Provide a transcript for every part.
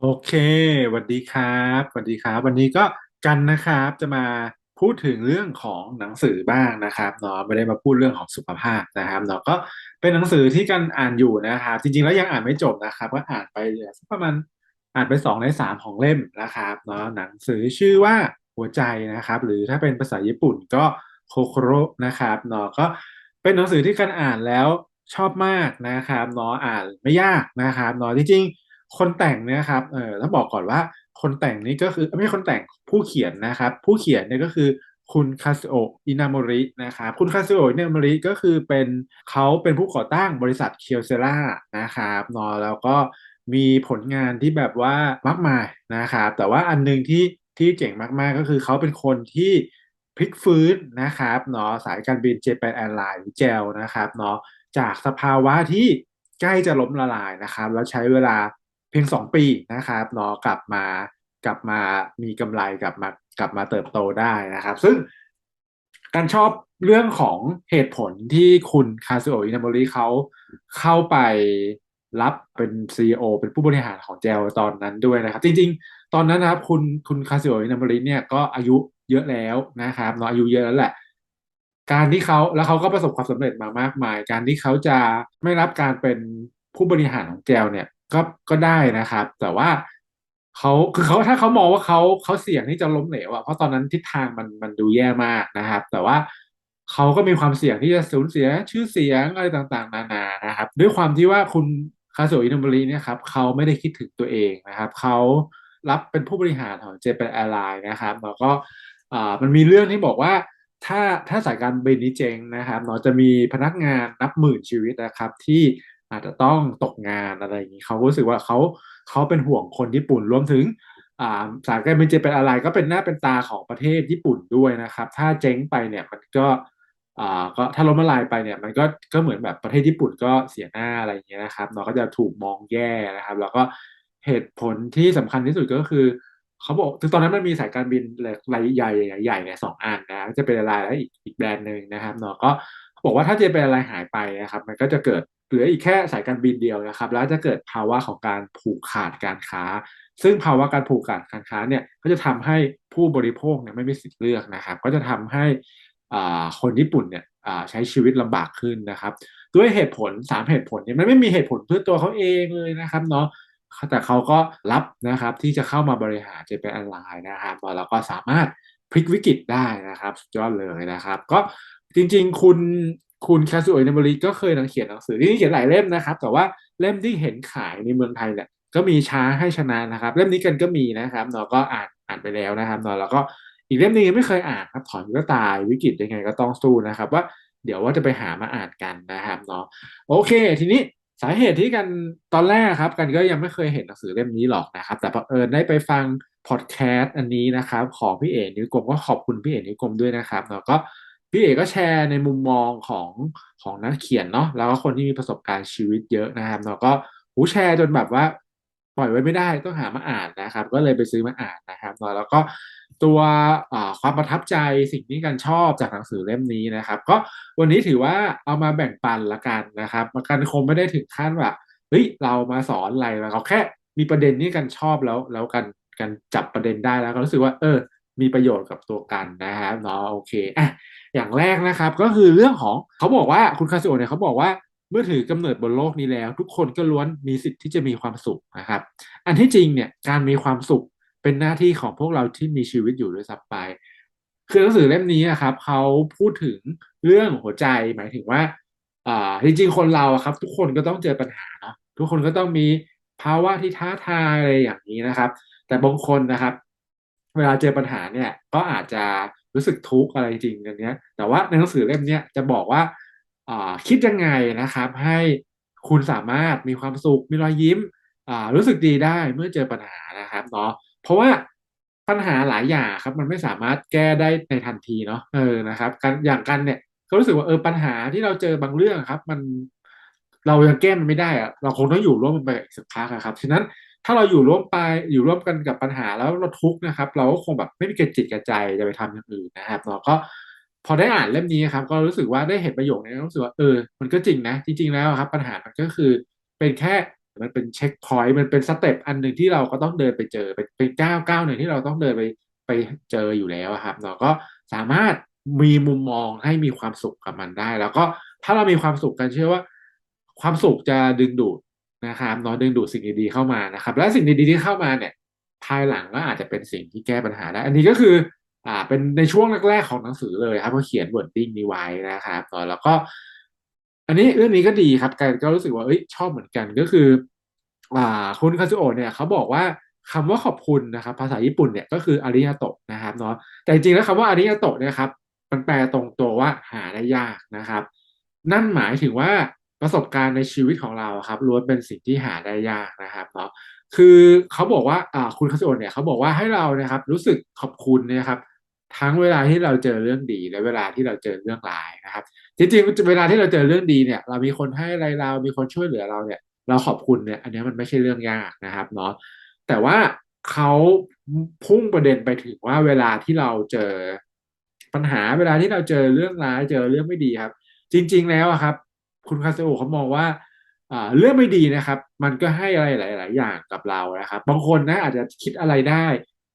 โอเคสวัสดีครับสวัสดีครับ วันนี้ก็กันนะครับจะมาพูดถึงเรื่องของหนังสือบ้างนะครับเนาะไม่ได้มาพูดเรื่องของสุขภาพนะครับเนาะก็เป็นหนังสือที่กันอ่านอยู่นะครับ จริงๆแล้วยังอ่านไม่จบนะครับ ก็อ่านไปเหลือสักประมาณอ่านไปสองในสามของเล่มนะครับเนาะหนังสือชื่อว่าหัวใจนะครับ หรือถ้าเป็นภาษาญี่ปุ่นก็โคโคโรนะครับเนาะก็เป็นหนังสือที่กันอ่านแล้วชอบมากนะครับเนาะอ่านไม่ยากนะครับเนาะจริงๆ คนแต่งเนี่ยครับเออต้องบอกก่อนว่าคนแต่งนี่ก็คือไม่ใช่คนแต่งผู้เขียนนะครับ ผู้เขียนเนี่ยก็คือคุณคาซิโออินาโมรินะครับคุณคาซิโออินาโมริก็คือเป็นเขาเป็นผู้ก่อตั้งบริษัทเคียวเซล่านะครับเนาะแล้วก็มีผลงานที่แบบว่ามากมายนะครับแต่ว่าอันหนึงที่ที่เจ๋งมาก ๆ ก็คือเขาเป็นคนที่พลิกฟื้นนะครับเนาะสายการบินเจแปนแอร์ไลน์เจลนะครับเนาะจากสภาวะที่ใกล้จะล้มละลายนะครับ แล้วใช้เวลา เพียงสองปีนะครับเนาะกลับมากลับมามีกำไรกลับมากลับมาเติบโตได้นะครับ ซึ่งการชอบเรื่องของเหตุผลที่คุณคาซิโอะอินาโมริเขาเข้าไปรับเป็นซีอีโอเป็นผู้บริหารของเจลตอนนั้นด้วยนะครับ จริง ๆ ตอนนั้นนะครับ คุณคุณคาซิโอะอินาโมริเนี่ยก็อายุเยอะแล้วนะครับเนาะอายุเยอะแล้วแหละ การที่เขาแล้วเขาก็ประสบความสำเร็จมามากมาย การที่เขาจะไม่รับการเป็นผู้บริหารของเจลเนี่ย ก็ก็ได้นะครับ แต่ว่าเขาคือเขาถ้าเขามองว่าเขาเขาเสี่ยงที่จะล้มเหลวอะเพราะตอนนั้นทิศทางมันมันดูแย่มากนะครับ แต่ว่าเขาก็มีความเสี่ยงที่จะสูญเสียชื่อเสียงอะไรต่างๆ นานานะครับ ด้วยความที่ว่าคุณคาโซอินโนบริเนี่ยครับเขาไม่ได้คิดถึงตัวเองนะครับเขารับเป็นผู้บริหารของเจแปนแอร์ไลน์นะครับแล้วก็อ่ามันมีเรื่องที่บอกว่าถ้าถ้าสายการบินนี้เจ๊งนะครับเนาะจะมีพนักงานนับหมื่นชีวิตนะครับที่ อาจจะต้องตกงานอะไรอย่างนี้เขารู้สึกว่าเขาเขาเป็นห่วงคนญี่ปุ่นรวมถึงอ่าสายการบินจะเป็นอะไรก็เป็นหน้าเป็นตาของประเทศญี่ปุ่นด้วยนะครับ ถ้าเจ๊งไปเนี่ยมันก็อ่าก็ถ้าล้มละลายไปเนี่ยมันก็ก็เหมือนแบบประเทศญี่ปุ่นก็เสียหน้าอะไรอย่างเงี้ยนะครับเนาก็จะถูกมองแย่นะครับ แล้วก็เหตุผลที่สำคัญที่สุดก็คือเขาบอกคือตอนนั้นมันมีสายการบินรายใหญ่ใหญ่ใหญ่เนี่ยสองอันนะจะเป็นอะไรแล้วอีกอีกแบรนด์หนึ่งนะครับเนาะก็บอกว่าถ้าจะเป็นอะไรหายไปนะครับ มันก็จะเกิด เหลืออีกแค่สายการบินเดียวนะครับ แล้วจะเกิดภาวะของการผูกขาดการค้า ซึ่งภาวะการผูกขาดการค้าเนี่ยก็จะทำให้ผู้บริโภคเนี่ยไม่มีสิทธิ์เลือกนะครับ ก็จะทำให้คนญี่ปุ่นเนี่ยใช้ชีวิตลำบากขึ้นนะครับ ด้วยเหตุผลสามเหตุผลเนี่ยมันไม่มีเหตุผลเพื่อตัวเขาเองเลยนะครับเนาะแต่เขาก็รับนะครับที่จะเข้ามาบริหารเจแปนออนไลน์นะครับแล้วก็สามารถพลิกวิกฤตได้นะครับสุดยอดเลยนะครับ ก็จริงๆ คุณ คุณคาซูโอะเนบริก็เคยเขียนหนังสือที่เขียนหลายเล่มนะครับ แต่ว่าเล่มที่เห็นขายในเมืองไทยเนี่ยก็มีช้าให้ชนะนะครับ เล่มนี้กันก็มีนะครับเนาะก็อ่านอ่านไปแล้วนะครับเนาะแล้วก็อีกเล่มนึงยังไม่เคยอ่านครับถอนก็ตายวิกฤตยังไงก็ต้องสู้นะครับ ว่าเดี๋ยวว่าจะไปหามาอ่านกันนะครับเนาะโอเค ทีนี้สาเหตุที่กันตอนแรกครับ กันก็ยังไม่เคยเห็นหนังสือเล่มนี้หรอกนะครับ แต่บังเอิญได้ไปฟังพอดแคสต์อันนี้นะครับ ของพี่เอ๋นิวกลมก็ขอบคุณพี่เอ๋นิวกลมด้วยนะครับแล้วก็ พี่เอ๋ก็แชร์ในมุมมองของของนักเขียนเนาะแล้วก็คนที่มีประสบการณ์ชีวิตเยอะนะครับแล้วก็หูแชร์จนแบบว่าปล่อยไว้ไม่ได้ต้องหามาอ่านนะครับ ก็เลยไปซื้อมาอ่านนะครับแล้วก็ตัวความประทับใจสิ่งที่กันชอบจากหนังสือเล่มนี้นะครับ ก็วันนี้ถือว่าเอามาแบ่งปันละกันนะครับกันคงไม่ได้ถึงขั้นว่าเฮ้ยเรามาสอนอะไรเราแค่มีประเด็นนี้กันชอบแล้วแล้วกันกันจับประเด็นได้แล้วก็รู้สึกว่า เออ มีประโยชน์กับตัวกันนะครับเนาะโอเคอะ อย่างแรกนะครับ ก็คือเรื่องของเขาบอกว่าคุณคาซิโอเนี่ยเขาบอกว่าเมื่อถือกำเนิดบนโลกนี้แล้ว ทุกคนก็ล้วนมีสิทธิ์ที่จะมีความสุขนะครับ อันที่จริงเนี่ยการมีความสุขเป็นหน้าที่ของพวกเราที่มีชีวิตอยู่ด้วยซ้ำไปคือหนังสือเล่มนี้ครับเขาพูดถึงเรื่องหัวใจหมายถึงว่าอ่าจริงๆคนเราครับ ทุกคนก็ต้องเจอปัญหาเนาะทุกคนก็ต้องมีภาวะที่ท้าทายอะไรอย่างนี้นะครับ แต่บางคนนะครับ เวลาเจอปัญหาเนี่ยก็อาจจะ รู้สึกทุกข์อะไรจริงอย่างเนี้ย แต่ว่าในหนังสือเล่มเนี้ยจะบอกว่าคิดยังไงนะครับ ให้คุณสามารถมีความสุขมีรอยยิ้มรู้สึกดีได้เมื่อเจอปัญหานะครับเนาะเพราะว่าปัญหาหลายอย่างครับ มันไม่สามารถแก้ได้ในทันทีเนาะเออนะครับกันอย่างกันเนี่ยก็รู้สึกว่าเออปัญหาที่เราเจอบางเรื่องครับ มันเรายังแก้มันไม่ได้อะเราคงต้องอยู่ร่วมมันไปสักพักอะครับฉะนั้น ถ้าเราอยู่ร่วมไปอยู่ร่วมกันกับปัญหาแล้วเราทุกข์นะครับ เราก็คงแบบไม่มีกระจิตกระใจจะไปทำอย่างอื่นนะครับเราก็พอได้อ่านเล่มนี้ครับ ก็รู้สึกว่าได้เห็นประโยคนี้รู้สึกว่าเออมันก็จริงนะ จริง ๆ แล้วครับ ปัญหามันก็คือเป็นแค่มันเป็นเช็คพอยต์มันเป็นสเต็ปอันหนึ่งที่เราก็ต้องเดินไปเจอเป็นเป็นก้าวก้าวหนึ่งที่เราต้องเดินไปไปเจออยู่แล้วครับเราก็สามารถมีมุมมองให้มีความสุขกับมันได้ แล้วก็ถ้าเรามีความสุขกันเชื่อว่า ความสุขจะดึงดูด นะครับเนาะดึงดูดสิ่งดีๆเข้ามานะครับ และสิ่งดีๆที่เข้ามาเนี่ย ภายหลังก็อาจจะเป็นสิ่งที่แก้ปัญหาได้ อันนี้ก็คือ อ่า เป็นในช่วงแรกๆของหนังสือเลยครับเขาเขียนวอร์ดดิ้งนี้ไว้นะครับเนแล้วก็ อันนี้เรื่องนี้ก็ดีครับการก็รู้สึกว่าเอ้ยชอบเหมือนกันก็คือ อ่า คุณคาซุโอเนี่ยเขาบอกว่าคำว่าขอบคุณนะครับ ภาษาญี่ปุ่นเนี่ยก็คืออาริยาโตะนะครับเนาะแต่จริงๆแล้วคำว่าอาริยาโตะเนี่ยครับมันแปลตรงตัวว่าหาได้ยากนะครับ นั่นหมายถึงว่า ประสบการณ์ในชีวิตของเราครับล้วนเป็นสิ่งที่หาได้ยากนะครับเนาะคือเขาบอกว่าคุณคาสิโอเนี่ยเขาบอกว่าให้เรานะครับ รู้สึกขอบคุณนะครับทั้งเวลาที่เราเจอเรื่องดีและเวลาที่เราเจอเรื่องร้ายนะครับ จริงๆเวลาที่เราเจอเรื่องดีเนี่ย เรามีคนให้อะไรเรา มีคนช่วยเหลือเราเนี่ย เราขอบคุณเนี่ยอันนี้มันไม่ใช่เรื่องยากนะครับเนาะแต่ว่าเขาพุ่งประเด็นไปถึงว่าเวลาที่เราเจอปัญหาเวลาที่เราเจอเรื่องร้ายเจอเรื่องไม่ดีครับ จริง ๆ แล้วครับ คุณคาเซโอเขามองว่าเรื่องไม่ดีนะครับ มันก็ให้อะไรหลาย ๆ อย่างกับเรานะครับ บางคนนะอาจจะคิดอะไรได้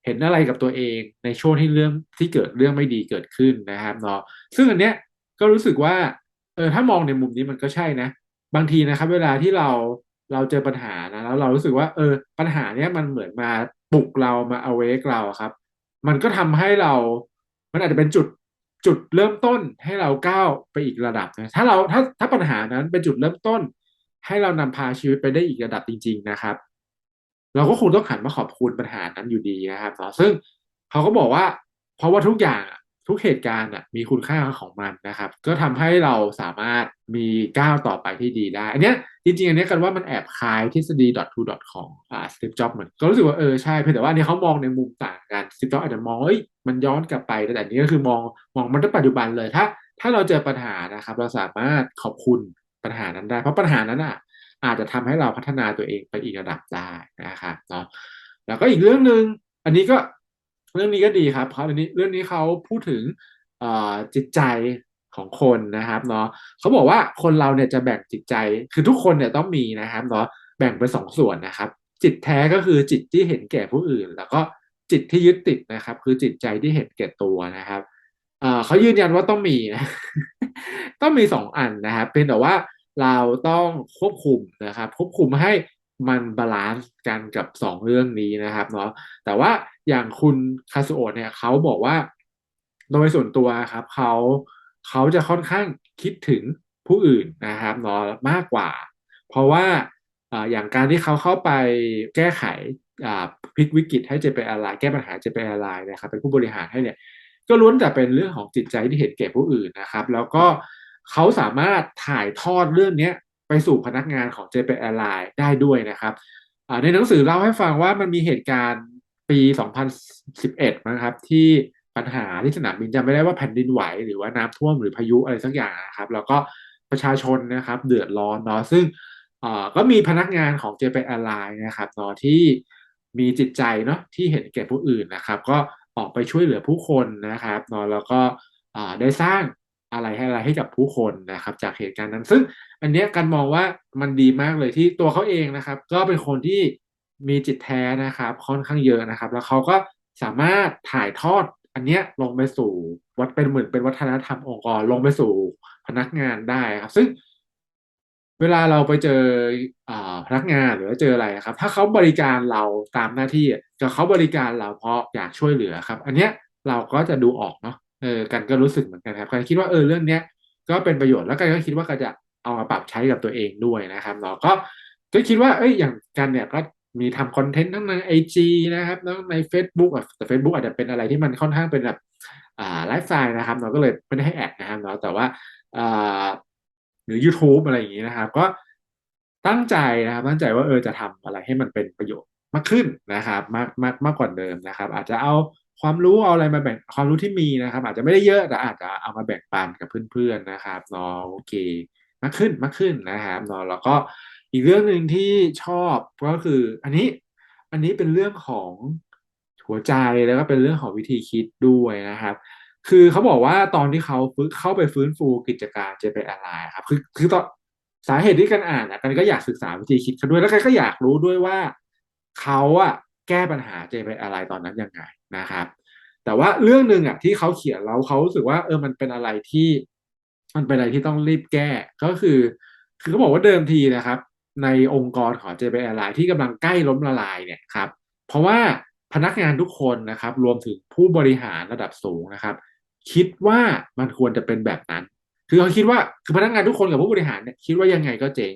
เห็นอะไรกับตัวเองในช่วงที่เรื่องที่เกิดเรื่องไม่ดีเกิดขึ้นนะครับเนาะซึ่งอันเนี้ยก็รู้สึกว่าเออถ้ามองในมุมนี้มันก็ใช่นะ บางทีนะครับ เวลาที่เราเราเจอปัญหานะแล้วเรารู้สึกว่า เออ ปัญหาเนี้ยมันเหมือนมาปลุกเรามาเอาเวกเราครับ มันก็ทำให้เรา มันอาจจะเป็นจุด จุดเริ่มต้นให้เราก้าวไปอีกระดับนะถ้าเราถ้าถ้าปัญหานั้นเป็นจุดเริ่มต้น ให้เรานำพาชีวิตไปได้อีกระดับจริง ๆ นะครับ เราก็คงต้องหันมาขอบคุณปัญหานั้นอยู่ดีนะครับซึ่งเขาก็บอกว่า เพราะว่าทุกอย่าง ทุกเหตุการณ์มีคุณค่าของมันนะครับ ก็ทำให้เราสามารถมีก้าวต่อไปที่ดีได้ อันนี้จริงๆ อันนี้กันว่ามันแอบคล้ายทฤษฎี .to. ของอ่าสตีฟจ็อบเหมือนก็รู้สึกว่าเออใช่เพียงแต่ว่าอันนี้เขามองในมุมต่างกันสตีฟจ็อบอาจจะมองเอ้ยมันย้อนกลับไปแต่อันนี้ก็คือมองมองมันในปัจจุบันเลยถ้า ถ้าเราเจอปัญหานะครับ เราสามารถขอบคุณปัญหานั้นได้ เพราะปัญหานั้นอะอาจจะทำให้เราพัฒนาตัวเองไปอีกระดับได้นะครับเนาะแล้วก็อีกเรื่องหนึ่งอันนี้ก็ เรื่องนี้ก็ดีครับเพราะอันนี้เรื่องนี้เขาพูดถึงจิตใจของคนนะครับเนาะเขาบอกว่าคนเราเนี่ยจะแบ่งจิตใจคือทุกคนเนี่ยต้องมีนะครับเนาะแบ่งเป็นสองส่วนนะครับ จิตแท้ก็คือจิตที่เห็นแก่ผู้อื่น แล้วก็จิตที่ยึดติดนะครับ คือจิตใจที่เห็นแก่ตัวนะครับเขายืนยันว่าต้องมีนะต้องมีสองอันนะครับเป็นแต่ว่าเราต้องควบคุมนะครับ ควบคุมให้ มันบาลานซ์กันกับสองเรื่องนี้นะครับเนาะแต่ว่าอย่างคุณคาสุโอะเนี่ยเขาบอกว่า โดยส่วนตัวครับเขาเขาจะค่อนข้างคิดถึงผู้อื่นนะครับเนาะมากกว่า เพราะว่าอย่างการที่เขาเข้าไปแก้ไขพลิกวิกฤตให้เจเปนอะไรแก้ปัญหาเจเปนอะไรนะครับ เป็นผู้บริหารให้เนี่ย ก็ล้วนแต่เป็นเรื่องของจิตใจที่เห็นแก่ผู้อื่นนะครับ แล้วก็เขาสามารถถ่ายทอดเรื่องนี้ ไปสู่พนักงานของ JP Airline ได้ด้วยนะครับในหนังสือเล่าให้ฟังว่ามันมีเหตุการณ์ปี 2011 นะครับที่ปัญหาที่สนามบินจำไม่ได้ว่าแผ่นดินไหวหรือว่าน้ำท่วมหรือพายุอะไรสักอย่างนะครับ แล้วก็ประชาชนนะครับเดือดร้อนเนาะซึ่งก็มีพนักงานของ JP Airline นะครับเนาะที่มีจิตใจเนาะที่เห็นแก่ผู้อื่นนะครับ ก็ออกไปช่วยเหลือผู้คนนะครับเนาะแล้วก็ได้สร้าง อะไรให้อะไรให้กับผู้คนนะครับ จากเหตุการณ์นั้น ซึ่งอันนี้การมองว่ามันดีมากเลยที่ตัวเขาเองนะครับ ก็เป็นคนที่มีจิตแท้นะครับ ค่อนข้างเยอะนะครับ แล้วเขาก็สามารถถ่ายทอดอันเนี้ยลงไปสู่วัดเป็นเหมือนเป็นวัฒนธรรมองค์กรลงไปสู่พนักงานได้ครับ ซึ่งเวลาเราไปเจออพนักงานหรือว่าเจออะไรครับ ถ้าเขาบริการเราตามหน้าที่กับเขาบริการเราเพราะอยากช่วยเหลือครับ อันเนี้ยเราก็จะดูออกเนาะ เออกันก็รู้สึกเหมือนกันครับกันคิดว่าเออเรื่องเนี้ยก็เป็นประโยชน์แล้วกันก็คิดว่ากันจะเอามาปรับใช้กับตัวเองด้วยนะครับเราก็ก็คิดว่าเอ้ยอย่างกันเนี่ยก็มีทำคอนเทนต์ทั้งในไอจีนะครับทั้งใน Facebook อะแต่ Facebook อาจจะเป็นอะไรที่มันค่อนข้างเป็นแบบอ่าไลฟ์สไตล์นะครับเราก็เลยไม่ได้ให้แอดนะครับเนาะแต่ว่าอ่าหรือ YouTube อะไรอย่างนี้นะครับ ก็ตั้งใจนะครับตั้งใจว่าเออจะทำอะไรให้มันเป็นประโยชน์มากขึ้นนะครับ มากมากมากกว่าเดิมนะครับ อาจจะเอา ความรู้เอาอะไรมาแบ่งความรู้ที่มีนะครับ อาจจะไม่ได้เยอะแต่อาจจะเอามาแบ่งปันกับเพื่อนๆนะครับเนาะโอเคมากขึ้นมากขึ้นนะครับเนาะแล้วก็อีกเรื่องหนึ่งที่ชอบก็คืออันนี้อันนี้เป็นเรื่องของหัวใจแล้วก็เป็นเรื่องของวิธีคิดด้วยนะครับคือเขาบอกว่าตอนที่เขาเข้าไปฟื้นฟูกิจการเจเป็นอะไรครับคือคือตอนสาเหตุที่กันอ่านอะกันก็อยากศึกษาวิธีคิดเขาด้วยแล้วกันก็อยากรู้ด้วยว่าเขาอะแก้ปัญหาเจไปอะไรตอนนั้นยังไง นะครับ แต่ว่าเรื่องหนึ่งอะที่เขาเขียนแล้วเขารู้สึกว่าเออมันเป็นอะไรที่ มันเป็นอะไรที่ต้องรีบแก้ก็คือ คือเขาบอกว่าเดิมทีนะครับ ในองค์กรของ JBL Airline ที่กำลังใกล้ล้มละลายเนี่ยครับ เพราะว่าพนักงานทุกคนนะครับ รวมถึงผู้บริหารระดับสูงนะครับ คิดว่ามันควรจะเป็นแบบนั้น คือเขาคิดว่าคือพนักงานทุกคนกับผู้บริหารเนี่ยคิดว่ายังไงก็เจ๊ง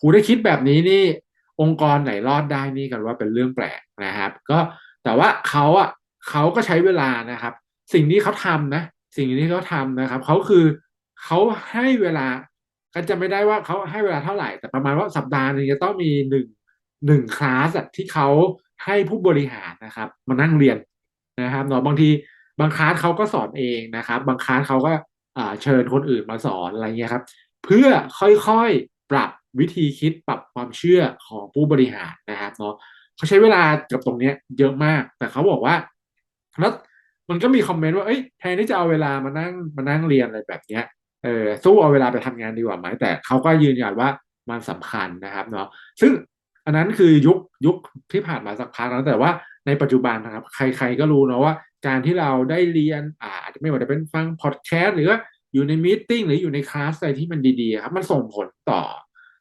หูได้คิดแบบนี้นี่องค์กรไหนรอดได้นี่กันว่าเป็นเรื่องแปลกนะครับ ก็แต่ว่าเขาอะ เขาก็ใช้เวลานะครับ สิ่งที่เขาทำนะ สิ่งที่เขาทำนะครับเขาคือเขาให้เวลาก็จะไม่ได้ว่าเขาให้เวลาเท่าไหร่ แต่ประมาณว่าสัปดาห์หนึ่งจะต้องมีหนึ่งหนึ่งคลาสที่เขาให้ผู้บริหารนะครับ มานั่งเรียนนะครับเนาะบางทีบางคลาสเขาก็สอนเองนะครับ บางคลาสเขาก็เชิญคนอื่นมาสอนอะไรเงี้ยครับ เพื่อค่อยๆปรับวิธีคิดปรับความเชื่อของผู้บริหารนะครับเนาะเขาใช้เวลากับตรงเนี้ยเยอะมาก แต่เขาบอกว่า แล้วมันก็มีคอมเมนต์ว่าเอ้ยแทนที่จะเอาเวลามานั่งมานั่งเรียนอะไรแบบเนี้ยเออสู้เอาเวลาไปทำงานดีกว่าไหมแต่เขาก็ยืนยันว่ามันสำคัญนะครับเนาะซึ่งอันนั้นคือยุคยุคที่ผ่านมาสักพักแล้วแต่ว่าในปัจจุบันนะครับ ใครๆก็รู้เนาะว่า การที่เราได้เรียนอาอาจจะไม่ว่าจะเป็นฟังพอดแคสต์หรือว่าอยู่ในมีติ้งหรืออยู่ในคลาสอะไรที่มันดีๆครับมันส่งผลต่อ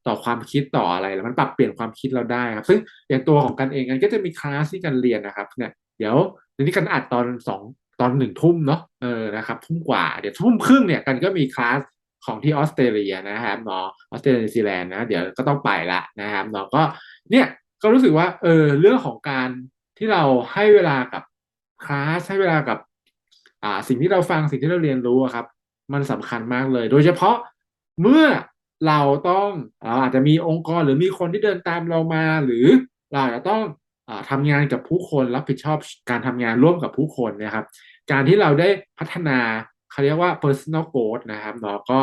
ต่อความคิดต่ออะไรแล้วมันปรับเปลี่ยนความคิดเราได้ครับ ซึ่งอย่างตัวของกันเองกันก็จะมีคลาสที่กันเรียนนะครับเนี่ยเดี๋ยว เดี๋ยวนี้กันอัดตอนสองตอนหนึ่งทุ่มเนาะเออนะครับทุ่มกว่าเดี๋ยวทุ่มครึ่งเนี่ยกันก็มีคลาสของที่ออสเตรเลียนะครับเนาะออสเตรเลียนิวซีแลนด์นะเดี๋ยวก็ต้องไปละนะครับเนาะก็เนี่ยก็รู้สึกว่าเออเรื่องของการที่เราให้เวลากับคลาสให้เวลากับ อ่าสิ่งที่เราฟังสิ่งที่เราเรียนรู้ครับ มันสำคัญมากเลย โดยเฉพาะเมื่อเราต้องเราอาจจะมีองค์กรหรือมีคนที่เดินตามเรามา หรือเราอาจจะต้อง ทำงานกับผู้คนรับผิดชอบการทำงานร่วมกับผู้คนนะครับ การที่เราได้พัฒนาเขาเรียกว่า personal growth นะครับเนาะก็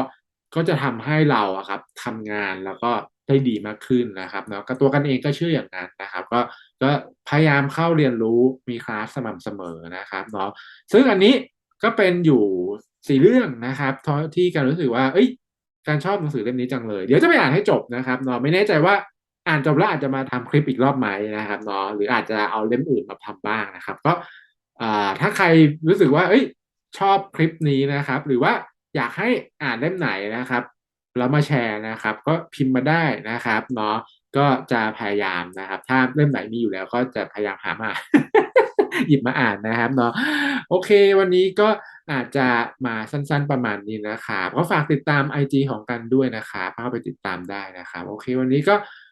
ก็จะทำให้เราอะครับทำงานแล้วก็ได้ดีมากขึ้นนะครับเนาะก็ตัวกันเองก็เชื่ออย่างนั้นนะครับ ก็ก็พยายามเข้าเรียนรู้มีคลาสสม่ำเสมอนะครับเนาะซึ่งอันนี้ก็เป็นอยู่สี่เรื่องนะครับที่การรู้สึกว่า เอ้ยการชอบหนังสือเล่มนี้จังเลย เดี๋ยวจะไปอ่านให้จบนะครับเนาะไม่แน่ใจว่า อ่านจบแล้วอาจจะมาทำคลิปอีกรอบไหมนะครับเนาะหรืออาจจะเอาเล่มอื่นมาทำบ้างนะครับ ก็ถ้าใครรู้สึกว่า เอ้ย ชอบคลิปนี้นะครับ หรือว่าอยากให้อ่านเล่มไหนนะครับแล้วมาแชร์นะครับ ก็พิมพ์มาได้นะครับเนาะก็จะพยายามนะครับ ถ้าเล่มไหนมีอยู่แล้วก็จะพยายามหามาหยิบมาอ่านนะครับเนาะโอเค วันนี้ก็อาจจะมาสั้นๆประมาณนี้นะครับก็ฝากติดตาม IG ของกันด้วยนะครับเข้าไปติดตามได้นะครับ โอเค วันนี้ก็